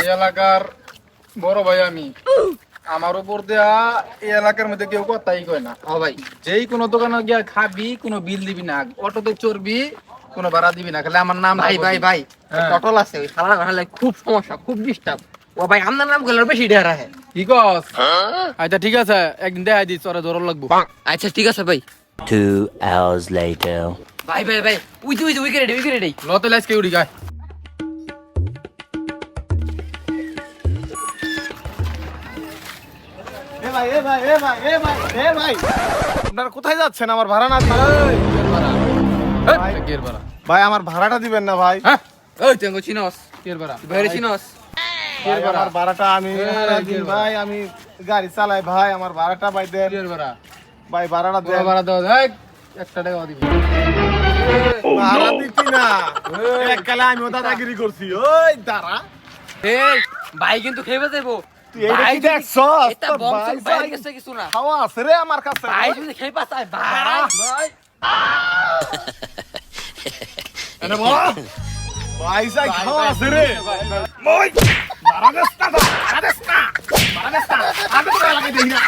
এই এলাকার বড় ভাই আমি। আমার উপর দেয়া এই এলাকার মধ্যে কেউ কথাই কয় না। ও ভাই। যেই কোনো দোকানে গিয়া খাবি কোনো বিল দিবি না। অটোতে চড়বি কোনো ভাড়া দিবি না। খালি আমার নাম ভাই ভাই ভাই হ্যাঁ। টটল আছে। ওই শালা ঘরে খুব সমস্যা খুব ডিস্টার্ব ও ভাই আপনার নাম গেলে বেশি ডেরা হ্যাঁ কি কস? আচ্ছা ঠিক আছে। একদিন দেখাই দিস ওরা ধরো লাগবো। আচ্ছা ঠিক আছে ভাই। Two hours later. ভাই ভাই ভাই উই তুই উই করে উই করে লতে লাইসকে উড়ি গায়। এ ভাই এ ভাই এ ভাই এ ভাই এ ভাই। আপনারা কোথায় যাচ্ছেন আমার ভাড়া না ভাই। কের ভাড়া। ভাই আমার ভাড়াটা দিবেন না ভাই। হ্যাঁ? ওই তুই চিনস। কের ভাড়া। বাইরে চিনস। আমার ভাড়াটা আমি কি ভাই আমি গাড়ি চালাই ভাই আমার ভাড়াটা ভাই দেন। ভাড়া। ভাই ভাড়াটা দেন। ভাড়া দাও দেখ একটা টাকা দিবি ভাড়া দিতি না এককালে আমিও দাদাগিরি করছি ওই দাঁড়া এই ভাই কিন্তু খেয়ে যাব ভাই ভাই ভাই। গেছে কিছু না খাওয়া আছে রে আমার কাছে ভাই ভাই ভাই ভাই খাওয়া আছে রে না তো, ভাড়া দেস না ভাড়া দেস না আমি তো লাগে দেই না